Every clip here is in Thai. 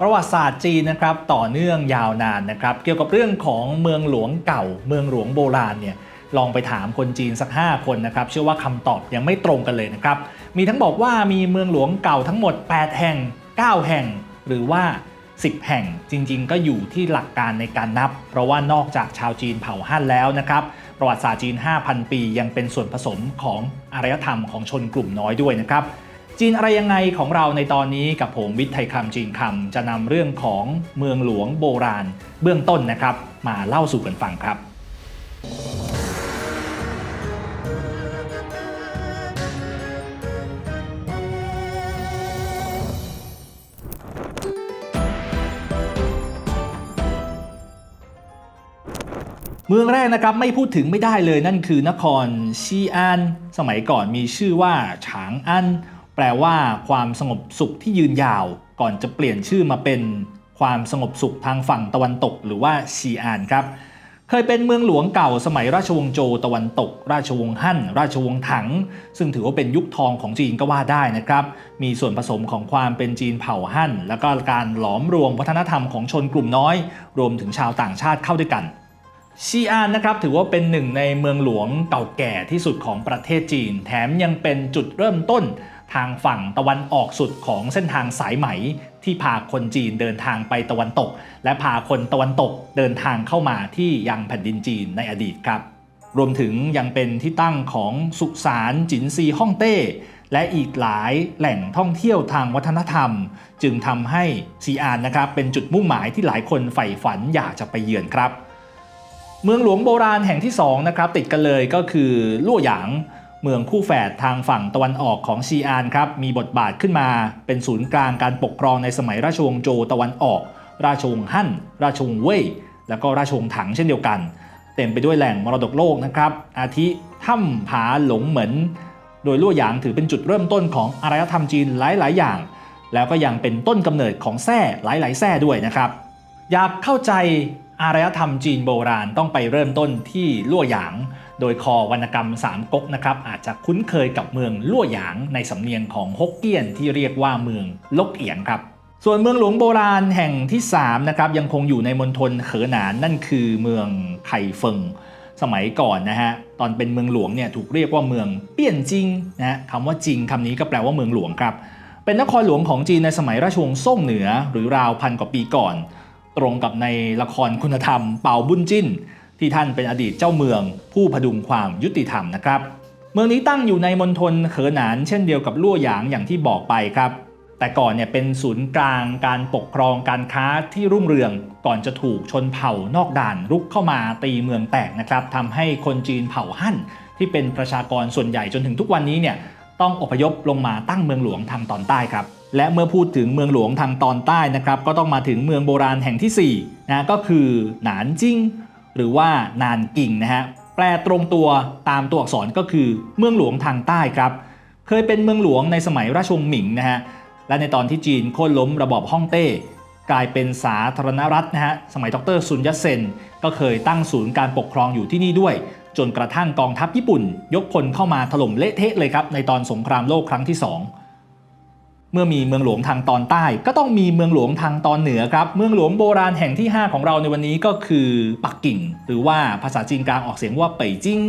ประวัติศาสตร์จีนนะครับต่อเนื่องยาวนานนะครับ เกี่ยวกับเรื่องของเมืองหลวงเก่า เมืองหลวงโบราณเนี่ยลองไปถามคนจีนสัก 5 คนนะครับ เชื่อว่าคำตอบยังไม่ตรงกันเลยนะครับ มีทั้งบอกว่ามีเมืองหลวงเก่าทั้งหมด 8 แห่ง 9 แห่ง หรือว่า 10 แห่งจริงๆ ก็อยู่ที่หลักการในการนับ เพราะว่านอกจากชาวจีนเผ่าฮั่นแล้วนะครับ ประวัติศาสตร์จีน 5,000 ปี ยังเป็นส่วนผสมของอารยธรรมของชนกลุ่มน้อยด้วยนะครับ จีนอะไรยังไงของเราในตอนนี้กับผมวิทย์ไทยคำจีนคำจะนำเรื่องของเมืองหลวงโบราณ เบื้องต้นนะครับ มาเล่าสู่กันฟังครับ เมืองแรกนะครับไม่พูดถึงไม่ได้เลยนั่นคือนครชีอานสมัยก่อนมีชื่อว่าฉางอัน แปลว่าความสงบสุขที่ยืนยาว ก่อนจะเปลี่ยนชื่อมาเป็นความสงบสุขทางฝั่งตะวันตก หรือว่าชีอานครับ เคยเป็นเมืองหลวงเก่าสมัยราชวงศ์โจตะวันตก ราชวงศ์ฮั่น ราชวงศ์ถัง ซึ่งถือว่าเป็นยุคทองของจีนก็ว่าได้นะครับ มีส่วนผสมของความเป็นจีนเผ่าฮั่น แล้วก็การหลอมรวมวัฒนธรรมของชนกลุ่มน้อย รวมถึงชาวต่างชาติเข้าด้วยกันชีอานนะครับถือว่าเป็นหนึ่งในเมืองหลวงเก่าแก่ที่สุดของประเทศจีน แถมยังเป็นจุดเริ่มต้น ทางฝั่งตะวันออกสุดของเส้นทางสายไหม ที่พาคนจีนเดินทางไปตะวันตก และพาคนตะวันตกเดินทางเข้ามาที่ยังแผ่นดินจีนในอดีตครับ รวมถึงยังเป็นที่ตั้งของสุสานจินซีฮ่องเต้และอีกหลายแหล่งท่องเที่ยวทางวัฒนธรรม จึงทำให้ซีอานนะครับเป็นจุดมุ่งหมายที่หลายคนใฝ่ฝันอยากจะไปเยือนครับ เมืองหลวงโบราณแห่งที่2นะครับติดกันเลยก็คือลั่หยาง เมืองคู่แฝดทางฝั่งตะวันออกของชีอานครับมีบทบาทขึ้นมา เป็นศูนย์กลางการปกครองในสมัยราชวงศ์โจตะวันออก ราชวงศ์ฮั่น ราชวงศ์เว่ยแล้วก็ราชวงศ์ถังเช่นเดียวกัน เต็มไปด้วยแหล่งมรดกโลกนะครับ อาทิถ้ำผาหลงเหมือน โดยลั่วหยางถือเป็นจุดเริ่มต้นของอารยธรรมจีนหลาย ๆ อย่าง แล้วก็ยังเป็นต้นกำเนิดของแท้หลาย ๆแท้ด้วยนะครับอยากเข้าใจอารยธรรมจีนโบราณต้องไปเริ่มต้นที่ลั่วหยาง โดยคอวรรณกรรมสามก๊กนะครับอาจจะคุ้นเคยกับเมืองลั่วหยางในสำเนียงของฮกเกี้ยนที่เรียกว่าเมืองลกเอียงครับส่วนเมืองหลวงโบราณแห่งที่3นะครับยังคงอยู่ในมณฑลเขอหนานนั่นคือเมืองไข่เฟิงสมัยก่อนนะฮะตอนเป็นเมืองหลวงเนี่ยถูกเรียกว่าเมืองเปี้ยนจิงนะฮะคำว่าจิงคำนี้ก็แปลว่าเมืองหลวงครับ เป็นนครหลวงของจีนในสมัยราชวงศ์ซ่งเหนือหรือราวพันกว่าปีก่อน ตรงกับในละครคุณธรรมเป่าบุญจิ้น ที่ท่านเป็นอดีตเจ้าเมือง ผู้พดุงความยุติธรรมนะครับ เมืองนี้ตั้งอยู่ในมณฑลเขอหนานเช่นเดียวกับลั่หยางอย่างที่บอกไปครับ แต่ก่อนเนี่ยเป็นศูนย์กลางการปกครองการค้าที่รุ่งเรืองก่อนจะถูกชนเผ่านอกด่านรุกเข้ามาตีเมืองแตกนะครับทำให้คนจีนเผ่าฮั่น ที่เป็นประชากรส่วนใหญ่จนถึงทุกวันนี้เนี่ยต้องอพยพลงมาตั้งเมืองหลวงทางตอนใต้ครับ และเมื่อพูดถึงเมืองหลวงทางตอนใต้นะครับ ก็ต้องมาถึงเมืองโบราณแห่งที่4นะก็คือหนานจิ้ง หรือว่านานกิ่งนะฮะแปลตรงตัวตามตัวอักษรก็คือเมืองหลวงทางใต้ครับ เคยเป็นเมืองหลวงในสมัยราชวงศ์หมิงนะฮะและในตอนที่จีนโค่นล้มระบอบฮ่องเต้ กลายเป็นสาธารณรัฐนะฮะสมัยดรซุนยัตเซน ก็เคยตั้งศูนย์การปกครองอยู่ที่นี่ด้วย จนกระทั่งกองทัพญี่ปุ่น ยกพลเข้ามาถล่มเละเทะเลยครับในตอนสงครามโลกครั้งที่ 2 มื่อมีเมืองหลวงทางตอนใต้ ก็ต้องมีเมืองหลวงทางตอนเหนือครับ เมืองหลวงโบราณแห่งที่ 5 ของเราในวันนี้ก็คือปักกิ่ง หรือว่าภาษาจีนกลางออกเสียงว่าเป่ยจิ้ง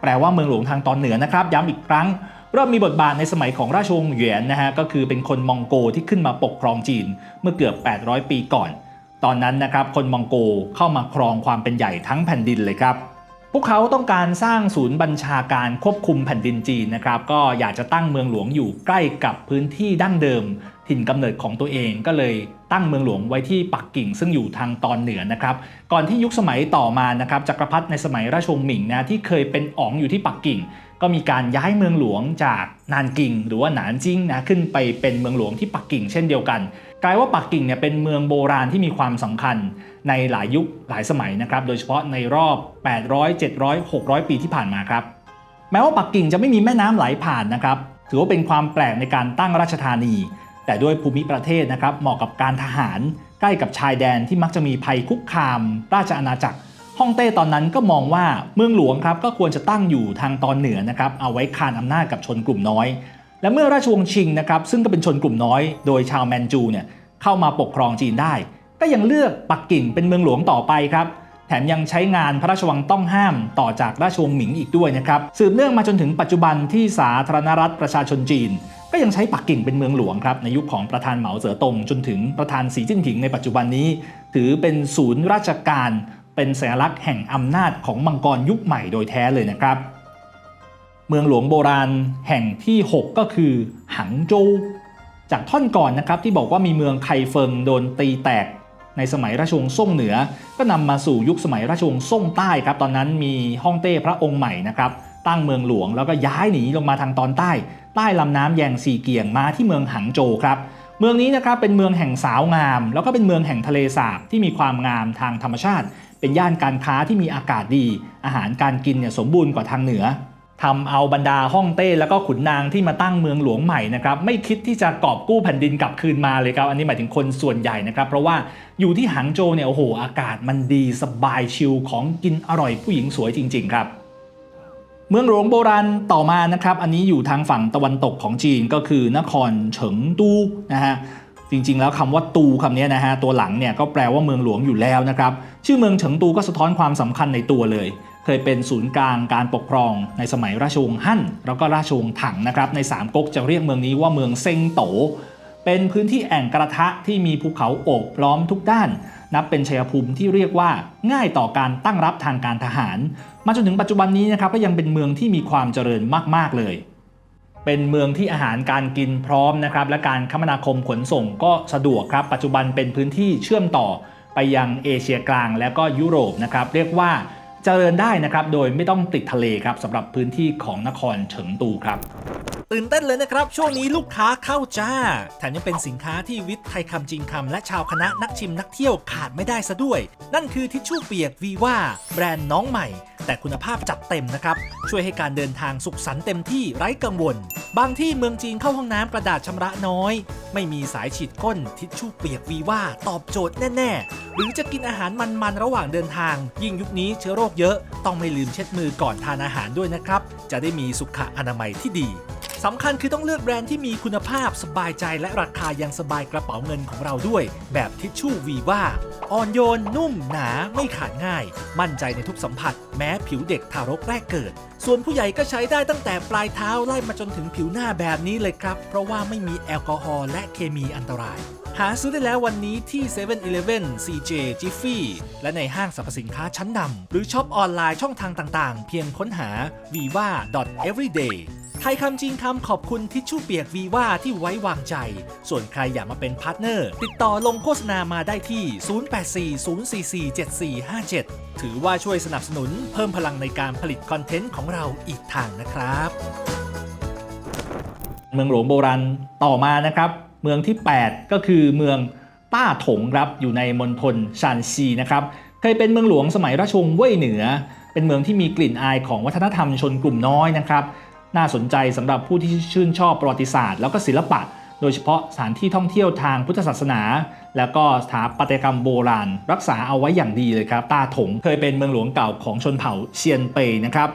แปลว่าเมืองหลวงทางตอนเหนือนะครับ ย้ำอีกครั้ง เริ่มมีบทบาทในสมัยของราชวงศ์เหวียนนะฮะ ก็คือเป็นคนมองโกที่ขึ้นมาปกครองจีนเมื่อเกือบ 800 ปีก่อน ตอนนั้นนะครับ คนมองโกเข้ามาครองความเป็นใหญ่ทั้งแผ่นดินเลยครับ พวกเขาต้องการสร้างศูนย์บัญชาการควบคุมแผ่นดินจีนนะครับ ก็อยากจะตั้งเมืองหลวงอยู่ใกล้กับพื้นที่ดั้งเดิม ถิ่นกำเนิดของตัวเองก็เลยตั้งเมืองหลวงไว้ที่ปักกิ่ง ซึ่งอยู่ทางตอนเหนือนะครับ ก่อนที่ยุคสมัยต่อมานะครับจักรพรรดิในสมัยราชวงศ์หมิงนะที่เคยเป็นอ๋องอยู่ที่ปักกิ่ง ก็มีการย้ายเมืองหลวงจากนานกิง หรือว่าหนานจิ้งนะขึ้นไปเป็นเมืองหลวงที่ปักกิ่งเช่นเดียวกัน กลายว่าปักกิ่งเนี่ยเป็นเมืองโบราณที่มีความสำคัญในหลายยุคหลายสมัยนะครับโดยเฉพาะในรอบ 800 700 600 ปีที่ผ่านมาครับ แม้ว่าปักกิ่งจะไม่มีแม่น้ำไหลผ่านนะครับถือว่าเป็นความแปลกในการตั้งราชธานี แต่ด้วยภูมิประเทศนะครับเหมาะกับการทหารใกล้กับชายแดนที่มักจะมีภัยคุกคาม ราชอาณาจักร ฮ่องเต้ตอนนั้นก็มองว่าเมืองหลวงครับก็ควรจะตั้งอยู่ทางตอนเหนือนะครับเอาไว้คานอำนาจกับชนกลุ่มน้อย และเมื่อราชวงศ์ชิงนะครับซึ่งก็เป็นชนกลุ่มน้อย โดยชาวแมนจูเนี่ยเข้ามาปกครองจีนได้ ก็ยังเลือกปักกิ่งเป็นเมืองหลวงต่อไปครับแถมยังใช้งานพระราชวังต้องห้ามต่อจากราชวงศ์หมิงอีกด้วยนะครับสืบเนื่องมาจนถึงปัจจุบันที่สาธารณรัฐประชาชนจีน ก็ยังใช้ปักกิ่งเป็นเมืองหลวงครับในยุคของประธานเหมาเจ๋อตงจนถึงประธานสีจิ้นผิงในปัจจุบันนี้ ถือเป็นศูนย์ราชการ เป็นสัญลักษณ์แห่งอำนาจของมังกรยุคใหม่โดยแท้เลยนะครับ เมืองหลวงโบราณแห่งที่ 6 ก็คือหังโจวจากท่อนก่อนนะครับที่บอกว่ามีเมืองไคเฟิงโดนตีแตกในสมัยราชวงศ์ซ่งเหนือ ก็นำมาสู่ยุคสมัยราชวงศ์ซ่งใต้ครับ ตอนนั้นมีฮ่องเต้พระองค์ใหม่นะครับ ตั้งเมืองหลวงแล้วก็ย้ายหนีลงมาทางตอนใต้ ใต้ลำน้ำแยงซีเกียงมาที่เมืองหังโจวครับ เมืองนี้นะครับเป็นเมืองแห่งสาวงาม แล้วก็เป็นเมืองแห่งทะเลสาบที่มีความงามทางธรรมชาติ เป็นย่านการค้าที่มีอากาศดี อาหารการกินเนี่ยสมบูรณ์กว่าทางเหนือทำเอาบรรดาฮ่องเต้แล้วก็ขุนนางที่มาตั้งเมืองหลวงใหม่นะครับไม่คิดที่จะกอบกู้แผ่นดินกลับคืนมาเลยครับ อันนี้หมายถึงคนส่วนใหญ่นะครับ เพราะว่าอยู่ที่หางโจวเนี่ยโอ้โห อากาศมันดีสบายชิลของกินอร่อยผู้หญิงสวยจริง ๆ ครับ เมืองหลวงโบราณต่อมานะครับ อันนี้อยู่ทางฝั่งตะวันตกของจีนก็คือนครเฉิงตูนะฮะ จริงๆ แล้วคำว่าตูคำนี้นะฮะตัวหลังเนี่ยก็แปลว่าเมืองหลวงอยู่แล้วนะครับ ชื่อเมืองเฉิงตูก็สะท้อนความสำคัญในตัวเลย เคยเป็นศูนย์กลางการปกครองในสมัยราชวงศ์ฮั่น แล้วก็ราชวงศ์ถังนะครับในสามก๊กจะเรียกเมืองนี้ว่าเมืองเซิงโต เป็นพื้นที่แอ่งกระทะที่มีภูเขาโอบล้อมทุกด้าน นับเป็นชัยภูมิที่เรียกว่าง่ายต่อการตั้งรับทางการทหาร มาจนถึงปัจจุบันนี้นะครับก็ยังเป็นเมืองที่มีความเจริญมากๆเลย เป็นเมืองที่อาหารการกินพร้อมนะครับและการคมนาคมขนส่งก็สะดวกครับ ปัจจุบันเป็นพื้นที่เชื่อมต่อไปยังเอเชียกลางและก็ยุโรปนะครับเรียกว่าเจริญได้นะครับโดยไม่ต้องติดทะเลครับสำหรับพื้นที่ของนครเฉิงตูครับตื่นเต้นเลยนะครับ ช่วงนี้ลูกค้าเข้าจ้าแถมยังเป็นสินค้าที่วิทย์ไทยคำจริงคำและชาวคณะนักชิมนักเที่ยวขาดไม่ได้ซะด้วย นั่นคือทิชชู่เปียกวีว่าแบรนด์น้องใหม่ แต่คุณภาพจัดเต็มนะครับ ช่วยให้การเดินทางสุขสันต์เต็มที่ไร้กังวล บางที่เมืองจีนเข้าห้องน้ำกระดาษชำระน้อย ไม่มีสายฉีดก้นทิชชู่เปียกวีว่าตอบโจทย์แน่ ๆ หรือจะกินอาหารมันๆระหว่างเดินทาง ยิ่งยุคนี้เชื้อโรคเยอะ ต้องไม่ลืมเช็ดมือก่อนทานอาหารด้วยนะครับ จะได้มีสุขอนามัยที่ดีสำคัญคือต้องเลือกแบรนด์ที่มีคุณภาพสบายใจและราคายังสบายกระเป๋าเงินของเราด้วย แบบทิชชู่วีว่า อ่อนโยน นุ่มหนาไม่ขาดง่าย มั่นใจในทุกสัมผัส แม้ผิวเด็กทารกแรกเกิด ส่วนผู้ใหญ่ก็ใช้ได้ตั้งแต่ปลายเท้าไล่มาจนถึงผิวหน้าแบบนี้เลยครับ เพราะว่าไม่มีแอลกอฮอล์และเคมีอันตราย หาซื้อได้แล้ววันนี้ที่7 e เ e ่ e อ CJ Jiffy และในห้างสรรพสินค้าชั้นนำหรือช็อปออนไลน์ช่องทางต่างๆ เพียงค้นหา viva everyday ยคำจริงคำขอบคุณทิชชู่เปียกวีว่าที่ไว้วางใจ ส่วนใครอยากมาเป็นพาร์ทเนอร์ ติดต่อลงโฆษณามาได้ที่ 0840447457 ถือว่าช่วยสนับสนุนเพิ่มพลังในการผลิตคอนเทนต์ของเราอีกทางนะครับ เมืองหลวงโบราณต่อมานะครับ เมืองที่ 8 ก็คือเมืองต้าถงครับอยู่ในมณฑลชานซีนะครับเคยเป็นเมืองหลวงสมัยราชวงศ์เว่ยเหนือ เป็นเมืองที่มีกลิ่นอายของวัฒนธรรมชนกลุ่มน้อยนะครับ น่าสนใจสำหรับผู้ที่ชื่นชอบประวัติศาสตร์แล้วก็ศิลปะ โดยเฉพาะสถานที่ท่องเที่ยวทางพุทธศาสนา แล้วก็สถาปัตยกรรมโบราณ รักษาเอาไว้อย่างดีเลยครับตาถงเคยเป็นเมืองหลวงเก่าของชนเผ่าเซียนเปยนะครับ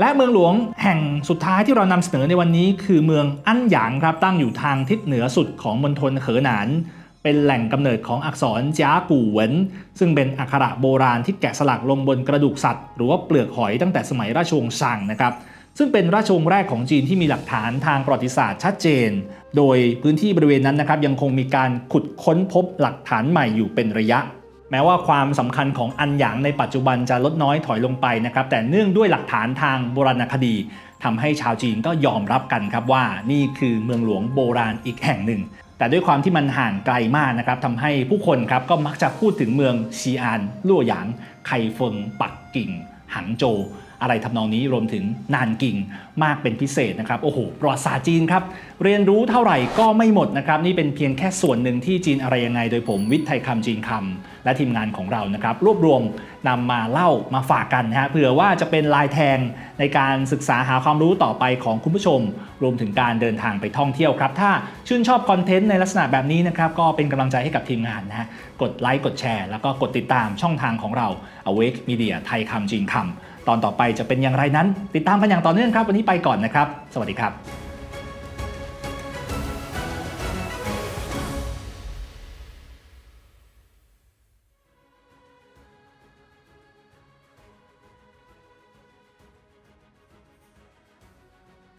และเมืองหลวงแห่งสุดท้ายที่เรานำเสนอในวันนี้ คือเมืองอั้นหยางครับตั้งอยู่ทางทิศเหนือสุดของมณฑลเขอหนานเป็นแหล่งกำเนิดของอักษรจ้ากู่เหวินซึ่งเป็นอักขระโบราณที่แกะสลักลงบนกระดูกสัตว์ หรือว่าเปลือกหอยตั้งแต่สมัยราชวงศ์ซังนะครับ ซึ่งเป็นราชวงศ์แรกของจีนที่มีหลักฐานทางประวัติศาสตร์ชัดเจน โดยพื้นที่บริเวณนั้นนะครับยังคงมีการขุดค้นพบหลักฐานใหม่อยู่เป็นระยะ แม้ว่าความสำคัญของอันหยางในปัจจุบันจะลดน้อยถอยลงไปนะครับแต่เนื่องด้วยหลักฐานทางโบราณคดีทำให้ชาวจีนก็ยอมรับกันครับว่านี่คือเมืองหลวงโบราณอีกแห่งหนึ่ง แต่ด้วยความที่มันห่างไกลมากนะครับทำให้ผู้คนครับก็มักจะพูดถึงเมืองซีอานลั่หยาง ไคเฟิง ปักกิ่ง หังโจว อะไรทำนองนี้รวมถึงนานกิ่งมากเป็นพิเศษนะครับโอ้โหประวัติศาสตร์จีนครับเรียนรู้เท่าไหร่ก็ไม่หมดนะครับนี่เป็นเพียงแค่ส่วนหนึ่งที่จีนอะไรยังไง โดยผมวิทย์ไทยคำจีนคำและทีมงานของเรานะครับรวบรวมนำมาเล่ามาฝากกันนะฮะเผื่อว่าจะเป็นลายแทงในการศึกษาหาความรู้ต่อไปของคุณผู้ชม รวมถึงการเดินทางไปท่องเที่ยวครับถ้าชื่นชอบคอนเทนต์ในลักษณะแบบนี้นะครับก็เป็นกำลังใจให้กับทีมงานนะฮะกดไลค์กดแชร์ แล้วก็กดติดตามช่องทางของเรา Awake Media ไทยคำจีนคำ ตอนต่อไปจะเป็นอย่างไรนั้น ติดตามกันอย่างต่อเนื่องครับ วันนี้ไปก่อนนะครับ สวัสดีครับ